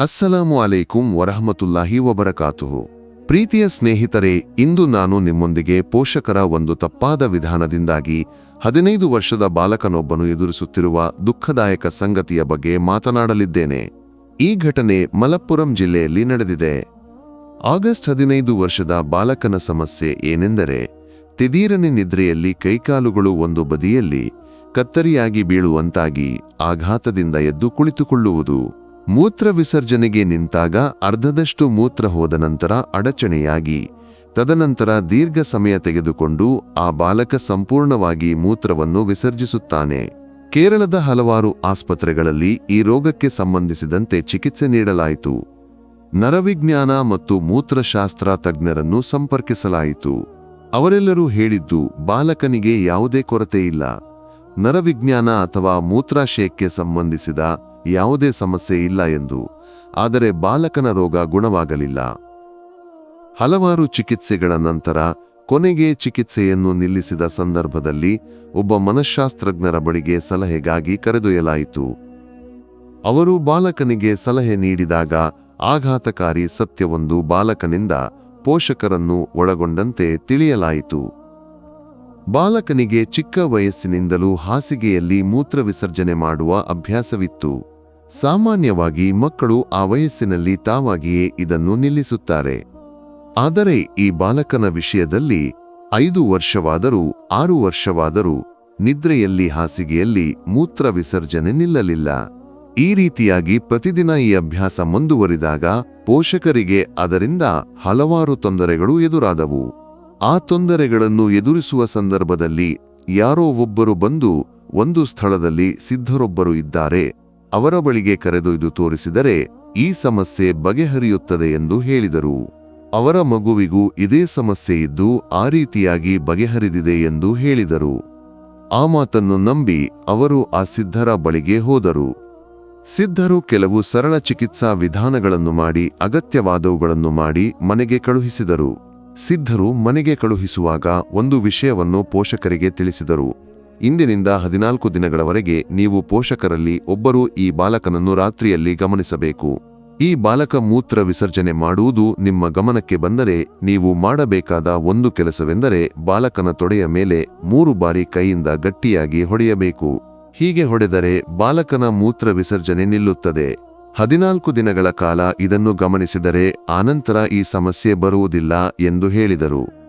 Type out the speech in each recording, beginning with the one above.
ಅಸ್ಸಲಾಮು ಅಲೈಕುಂ ವರಹಮತುಲ್ಲಾಹಿ ವಬರಕಾತುಹು. ಪ್ರೀತಿಯ ಸ್ನೇಹಿತರೆ, ಇಂದು ನಾನು ನಿಮ್ಮೊಂದಿಗೆ ಪೋಷಕರ ಒಂದು ತಪ್ಪಾದ ವಿಧಾನದಿಂದಾಗಿ ಹದಿನೈದು ವರ್ಷದ ಬಾಲಕನೊಬ್ಬನು ಎದುರಿಸುತ್ತಿರುವ ದುಃಖದಾಯಕ ಸಂಗತಿಯ ಬಗ್ಗೆ ಮಾತನಾಡಲಿದ್ದೇನೆ. ಈ ಘಟನೆ ಮಲಪ್ಪುರಂ ಜಿಲ್ಲೆಯಲ್ಲಿ ನಡೆದಿದೆ. ಆಗಸ್ಟ್ ಹದಿನೈದು ವರ್ಷದ ಬಾಲಕನ ಸಮಸ್ಯೆ ಏನೆಂದರೆ, ತಿದೀರನೆ ನಿದ್ರೆಯಲ್ಲಿ ಕೈಕಾಲುಗಳು ಒಂದು ಬದಿಯಲ್ಲಿ ಕತ್ತರಿಯಾಗಿ ಬೀಳುವಂತಾಗಿ ಆಘಾತದಿಂದ ಎದ್ದು ಕುಳಿತುಕೊಳ್ಳುವುದು. ಮೂತ್ರ ವಿಸರ್ಜನೆಗೆ ನಿಂತಾಗ ಅರ್ಧದಷ್ಟು ಮೂತ್ರ ಹೋದ ನಂತರ ಅಡಚಣೆಯಾಗಿ, ತದನಂತರ ದೀರ್ಘ ಸಮಯ ತೆಗೆದುಕೊಂಡು ಆ ಬಾಲಕ ಸಂಪೂರ್ಣವಾಗಿ ಮೂತ್ರವನ್ನು ವಿಸರ್ಜಿಸುತ್ತಾನೆ. ಕೇರಳದ ಹಲವಾರು ಆಸ್ಪತ್ರೆಗಳಲ್ಲಿ ಈ ರೋಗಕ್ಕೆ ಸಂಬಂಧಿಸಿದಂತೆ ಚಿಕಿತ್ಸೆ ನೀಡಲಾಯಿತು. ನರವಿಜ್ಞಾನ ಮತ್ತು ಮೂತ್ರಶಾಸ್ತ್ರ ತಜ್ಞರನ್ನು ಸಂಪರ್ಕಿಸಲಾಯಿತು. ಅವರೆಲ್ಲರೂ ಹೇಳಿದ್ದು, ಬಾಲಕನಿಗೆ ಯಾವುದೇ ಕೊರತೆಯಿಲ್ಲ. ನರವಿಜ್ಞಾನ ಅಥವಾ ಮೂತ್ರಾಶಯಕ್ಕೆ ಸಂಬಂಧಿಸಿದ ಯಾವುದೇ ಸಮಸ್ಯೆ ಇಲ್ಲ ಎಂದು. ಆದರೆ ಬಾಲಕನ ರೋಗ ಗುಣವಾಗಲಿಲ್ಲ. ಹಲವಾರು ಚಿಕಿತ್ಸೆಗಳ ನಂತರ ಕೊನೆಗೆ ಚಿಕಿತ್ಸೆಯನ್ನು ನಿಲ್ಲಿಸಿದ ಸಂದರ್ಭದಲ್ಲಿ ಒಬ್ಬ ಮನಃಶಾಸ್ತ್ರಜ್ಞರ ಬಳಿಗೆ ಸಲಹೆಗಾಗಿ ಕರೆದೊಯ್ಯಲಾಯಿತು. ಅವರು ಬಾಲಕನಿಗೆ ಸಲಹೆ ನೀಡಿದಾಗ ಆಘಾತಕಾರಿ ಸತ್ಯವೊಂದು ಬಾಲಕನಿಂದ ಪೋಷಕರನ್ನು ಒಳಗೊಂಡಂತೆ ತಿಳಿಯಲಾಯಿತು. ಬಾಲಕನಿಗೆ ಚಿಕ್ಕ ವಯಸ್ಸಿನಿಂದಲೂ ಹಾಸಿಗೆಯಲ್ಲಿ ಮೂತ್ರ ವಿಸರ್ಜನೆ ಮಾಡುವ ಅಭ್ಯಾಸವಿತ್ತು. ಸಾಮಾನ್ಯವಾಗಿ ಮಕ್ಕಳು ಆ ವಯಸ್ಸಿನಲ್ಲಿ ತಾವಾಗಿಯೇ ಇದನ್ನು ನಿಲ್ಲಿಸುತ್ತಾರೆ. ಆದರೆ ಈ ಬಾಲಕನ ವಿಷಯದಲ್ಲಿ ಐದು ವರ್ಷವಾದರೂ ಆರು ವರ್ಷವಾದರೂ ನಿದ್ರೆಯಲ್ಲಿ ಹಾಸಿಗೆಯಲ್ಲಿ ಮೂತ್ರ ವಿಸರ್ಜನೆ ನಿಲ್ಲಲಿಲ್ಲ. ಈ ರೀತಿಯಾಗಿ ಪ್ರತಿದಿನ ಈ ಅಭ್ಯಾಸ ಮುಂದುವರಿದಾಗ ಪೋಷಕರಿಗೆ ಅದರಿಂದ ಹಲವಾರು ತೊಂದರೆಗಳು ಎದುರಾದವು. ಆ ತೊಂದರೆಗಳನ್ನು ಎದುರಿಸುವ ಸಂದರ್ಭದಲ್ಲಿ ಯಾರೋ ಒಬ್ಬರು ಬಂದು ಒಂದು ಸ್ಥಳದಲ್ಲಿ ಸಿದ್ಧರೊಬ್ಬರು ಇದ್ದಾರೆ. ಅವರ ಬಳಿಗೆ ಕರೆದೊಯ್ದು ತೋರಿಸಿದರೆ ಈ ಸಮಸ್ಯೆ ಬಗೆಹರಿಯುತ್ತದೆ ಎಂದು ಹೇಳಿದರು. ಅವರ ಮಗುವಿಗೂ ಇದೇ ಸಮಸ್ಯೆ ಇದ್ದು ಆ ರೀತಿಯಾಗಿ ಬಗೆಹರಿದಿದೆ ಎಂದು ಹೇಳಿದರು. ಆ ಮಾತನ್ನು ನಂಬಿ ಅವರು ಆ ಸಿದ್ಧರ ಬಳಿಗೆ ಹೋದರು. ಸಿದ್ಧರು ಕೆಲವು ಸರಳ ಚಿಕಿತ್ಸಾ ವಿಧಾನಗಳನ್ನು ಮಾಡಿ, ಅಗತ್ಯವಾದವುಗಳನ್ನು ಮಾಡಿ ಮನೆಗೆ ಕಳುಹಿಸಿದರು. ಸಿದ್ಧರು ಮನೆಗೆ ಕಳುಹಿಸುವಾಗ ಒಂದು ವಿಷಯವನ್ನು ಪೋಷಕರಿಗೆ ತಿಳಿಸಿದರು. ಇಂದಿನಿಂದ ಹದಿನಾಲ್ಕು ದಿನಗಳವರೆಗೆ ನೀವು ಪೋಷಕರಲ್ಲಿ ಒಬ್ಬರು ಈ ಬಾಲಕನನ್ನು ರಾತ್ರಿಯಲ್ಲಿ ಗಮನಿಸಬೇಕು. ಈ ಬಾಲಕ ಮೂತ್ರ ವಿಸರ್ಜನೆ ಮಾಡುವುದು ನಿಮ್ಮ ಗಮನಕ್ಕೆ ಬಂದರೆ ನೀವು ಮಾಡಬೇಕಾದ ಒಂದು ಕೆಲಸವೆಂದರೆ ಬಾಲಕನ ತೊಡೆಯ ಮೇಲೆ ಮೂರು ಬಾರಿ ಕೈಯಿಂದ ಗಟ್ಟಿಯಾಗಿ ಹೊಡೆಯಬೇಕು. ಹೀಗೆ ಹೊಡೆದರೆ ಬಾಲಕನ ಮೂತ್ರ ವಿಸರ್ಜನೆ ನಿಲ್ಲುತ್ತದೆ. ಹದಿನಾಲ್ಕು ದಿನಗಳ ಕಾಲ ಇದನ್ನು ಗಮನಿಸಿದರೆ ಆನಂತರ ಈ ಸಮಸ್ಯೆ ಬರುವುದಿಲ್ಲ ಎಂದು ಹೇಳಿದರು.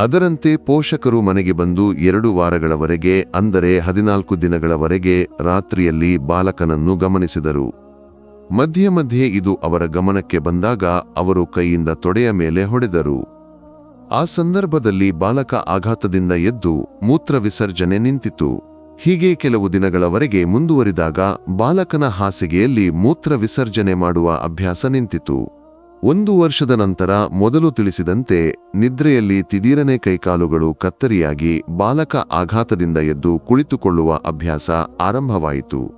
ಅದರಂತೆ ಪೋಷಕರು ಮನೆಗೆ ಬಂದು ಎರಡು ವಾರಗಳವರೆಗೆ, ಅಂದರೆ ಹದಿನಾಲ್ಕು ದಿನಗಳವರೆಗೆ ರಾತ್ರಿಯಲ್ಲಿ ಬಾಲಕನನ್ನು ಗಮನಿಸಿದರು. ಮಧ್ಯೆ ಮಧ್ಯೆ ಇದು ಅವರ ಗಮನಕ್ಕೆ ಬಂದಾಗ ಅವರು ಕೈಯಿಂದ ತೊಡೆಯ ಮೇಲೆ ಹೊಡೆದರು. ಆ ಸಂದರ್ಭದಲ್ಲಿ ಬಾಲಕ ಆಘಾತದಿಂದ ಎದ್ದು ಮೂತ್ರ ವಿಸರ್ಜನೆ ನಿಂತಿತು ಹೀಗೆ ಕೆಲವು ದಿನಗಳವರೆಗೆ ಮುಂದುವರಿದಾಗ ಬಾಲಕನ ಹಾಸಿಗೆಯಲ್ಲಿ ಮೂತ್ರ ವಿಸರ್ಜನೆ ಮಾಡುವ ಅಭ್ಯಾಸ ನಿಂತಿತು ಒಂದು ವರ್ಷದ ನಂತರ ಮೊದಲು ತಿಳಿಸಿದಂತೆ ನಿದ್ರೆಯಲ್ಲಿ ತಿದೀರನೆ ಕೈಕಾಲುಗಳು ಕತ್ತರಿಯಾಗಿ ಬಾಲಕ ಆಘಾತದಿಂದ ಎದ್ದು ಕುಳಿತುಕೊಳ್ಳುವ ಅಭ್ಯಾಸ ಆರಂಭವಾಯಿತು.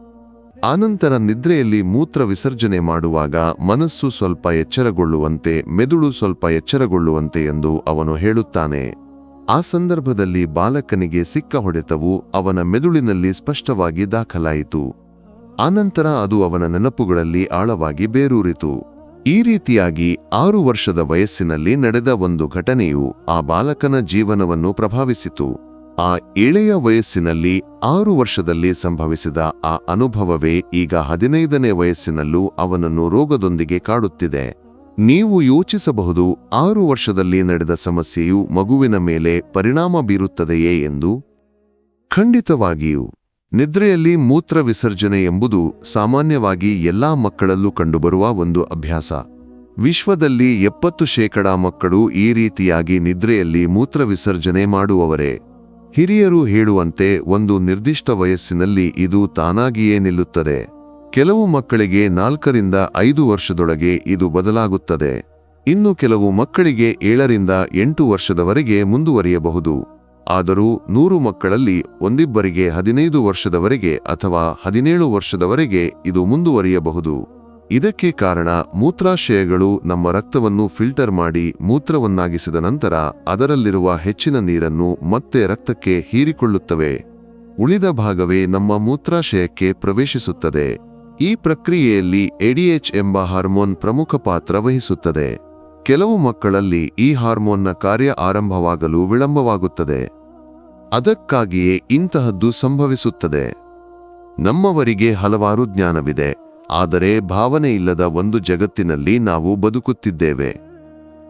ಆನಂತರ ನಿದ್ರೆಯಲ್ಲಿ ಮೂತ್ರ ವಿಸರ್ಜನೆ ಮಾಡುವಾಗ ಮನಸ್ಸು ಸ್ವಲ್ಪ ಎಚ್ಚರಗೊಳ್ಳುವಂತೆ, ಮೆದುಳು ಸ್ವಲ್ಪ ಎಚ್ಚರಗೊಳ್ಳುವಂತೆ ಎಂದು ಅವನು ಹೇಳುತ್ತಾನೆ. ಆ ಸಂದರ್ಭದಲ್ಲಿ ಬಾಲಕನಿಗೆ ಸಿಕ್ಕ ಹೊಡೆತವು ಅವನ ಮೆದುಳಿನಲ್ಲಿ ಸ್ಪಷ್ಟವಾಗಿ ದಾಖಲಾಯಿತು. ಆನಂತರ ಅದು ಅವನ ನೆನಪುಗಳಲ್ಲಿ ಆಳವಾಗಿ ಬೇರೂರಿತು. ಈ ರೀತಿಯಾಗಿ ಆರು ವರ್ಷದ ವಯಸ್ಸಿನಲ್ಲಿ ನಡೆದ ಒಂದು ಘಟನೆಯು ಆ ಬಾಲಕನ ಜೀವನವನ್ನು ಪ್ರಭಾವಿಸಿತು. ಆ ಎಳೆಯ ವಯಸ್ಸಿನಲ್ಲಿ ಆರು ವರ್ಷದಲ್ಲಿ ಸಂಭವಿಸಿದ ಆ ಅನುಭವವೇ ಈಗ ಹದಿನೈದನೇ ವಯಸ್ಸಿನಲ್ಲೂ ಅವನನ್ನು ರೋಗದೊಂದಿಗೆ ಕಾಡುತ್ತಿದೆ. ನೀವು ಯೋಚಿಸಬಹುದು ಆರು ವರ್ಷದಲ್ಲಿ ನಡೆದ ಸಮಸ್ಯೆಯು ಮಗುವಿನ ಮೇಲೆ ಪರಿಣಾಮ ಬೀರುತ್ತದೆಯೇ ಎಂದು. ಖಂಡಿತವಾಗಿಯೂ. ನಿದ್ರೆಯಲ್ಲಿ ಮೂತ್ರ ವಿಸರ್ಜನೆ ಎಂಬುದು ಸಾಮಾನ್ಯವಾಗಿ ಎಲ್ಲಾ ಮಕ್ಕಳಲ್ಲೂ ಕಂಡುಬರುವ ಒಂದು ಅಭ್ಯಾಸ. ವಿಶ್ವದಲ್ಲಿ ಎಪ್ಪತ್ತು ಶೇಕಡಾ ಮಕ್ಕಳು ಈ ರೀತಿಯಾಗಿ ನಿದ್ರೆಯಲ್ಲಿ ಮೂತ್ರ ವಿಸರ್ಜನೆ ಮಾಡುವವರೇ. ಹಿರಿಯರು ಹೇಳುವಂತೆ ಒಂದು ನಿರ್ದಿಷ್ಟ ವಯಸ್ಸಿನಲ್ಲಿ ಇದು ತಾನಾಗಿಯೇ ನಿಲ್ಲುತ್ತದೆ. ಕೆಲವು ಮಕ್ಕಳಿಗೆ ನಾಲ್ಕರಿಂದ ಐದು ವರ್ಷದೊಳಗೆ ಇದು ಬದಲಾಗುತ್ತದೆ. ಇನ್ನು ಕೆಲವು ಮಕ್ಕಳಿಗೆ ಏಳರಿಂದ ಎಂಟು ವರ್ಷದವರೆಗೆ ಮುಂದುವರಿಯಬಹುದು. ಆದರೂ ನೂರು ಮಕ್ಕಳಲ್ಲಿ ಒಂದಿಬ್ಬರಿಗೆ ಹದಿನೈದು ವರ್ಷದವರೆಗೆ ಅಥವಾ ಹದಿನೇಳು ವರ್ಷದವರೆಗೆ ಇದು ಮುಂದುವರಿಯಬಹುದು. ಇದಕ್ಕೆ ಕಾರಣ ಮೂತ್ರಾಶಯಗಳು ನಮ್ಮ ರಕ್ತವನ್ನು ಫಿಲ್ಟರ್ ಮಾಡಿ ಮೂತ್ರವನ್ನಾಗಿಸಿದ ನಂತರ ಅದರಲ್ಲಿರುವ ಹೆಚ್ಚಿನ ನೀರನ್ನು ಮತ್ತೆ ರಕ್ತಕ್ಕೆ ಹೀರಿಕೊಳ್ಳುತ್ತವೆ. ಉಳಿದ ಭಾಗವೇ ನಮ್ಮ ಮೂತ್ರಾಶಯಕ್ಕೆ ಪ್ರವೇಶಿಸುತ್ತದೆ. ಈ ಪ್ರಕ್ರಿಯೆಯಲ್ಲಿ ಎಡಿಎಚ್ ಎಂಬ ಹಾರ್ಮೋನ್ ಪ್ರಮುಖ ಪಾತ್ರ ವಹಿಸುತ್ತದೆ. ಕೆಲವು ಮಕ್ಕಳಲ್ಲಿ ಈ ಹಾರ್ಮೋನ್ನ ಕಾರ್ಯ ಆರಂಭವಾಗಲು ವಿಳಂಬವಾಗುತ್ತದೆ. ಅದಕ್ಕಾಗಿಯೇ ಇಂತಹದ್ದು ಸಂಭವಿಸುತ್ತದೆ. ನಮ್ಮವರಿಗೆ ಹಲವಾರು ಜ್ಞಾನವಿದೆ, ಆದರೆ ಭಾವನೆ ಇಲ್ಲದ ಒಂದು ಜಗತ್ತಿನಲ್ಲಿ ನಾವು ಬದುಕುತ್ತಿದ್ದೇವೆ.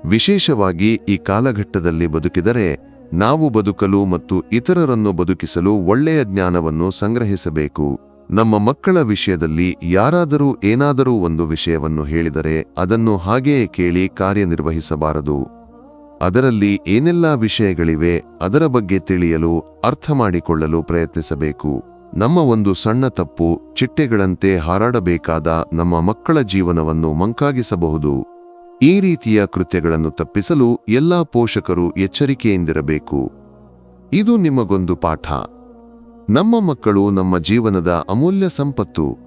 ವಿಶೇಷವಾಗಿ ಈ ಕಾಲಘಟ್ಟದಲ್ಲಿ ಬದುಕಿದರೆ, ನಾವು ಬದುಕಲು ಮತ್ತು ಇತರರನ್ನು ಬದುಕಿಸಲು ಒಳ್ಳೆಯ ಜ್ಞಾನವನ್ನು ಸಂಗ್ರಹಿಸಬೇಕು. ನಮ್ಮ ಮಕ್ಕಳ ವಿಷಯದಲ್ಲಿ ಯಾರಾದರೂ ಏನಾದರೂ ಒಂದು ವಿಷಯವನ್ನು ಹೇಳಿದರೆ ಅದನ್ನು ಹಾಗೆಯೇ ಕೇಳಿ ಕಾರ್ಯನಿರ್ವಹಿಸಬಾರದು. ಅದರಲ್ಲಿ ಏನೆಲ್ಲಾ ವಿಷಯಗಳಿವೆ ಅದರ ಬಗ್ಗೆ ತಿಳಿಯಲು, ಅರ್ಥ ಮಾಡಿಕೊಳ್ಳಲು ಪ್ರಯತ್ನಿಸಬೇಕು. ನಮ್ಮ ಒಂದು ಸಣ್ಣ ತಪ್ಪು, ಚಿಟ್ಟೆಗಳಂತೆ ಹಾರಾಡಬೇಕಾದ ನಮ್ಮ ಮಕ್ಕಳ ಜೀವನವನ್ನು ಮಂಕಾಗಿಸಬಹುದು. ಈ ರೀತಿಯ ಕೃತ್ಯಗಳನ್ನು ತಪ್ಪಿಸಲು ಎಲ್ಲಾ ಪೋಷಕರು ಎಚ್ಚರಿಕೆಯಿಂದಿರಬೇಕು. ಇದು ನಿಮಗೊಂದು ಪಾಠ. ನಮ್ಮ ಮಕ್ಕಳು ನಮ್ಮ ಜೀವನದ ಅಮೂಲ್ಯ ಸಂಪತ್ತು.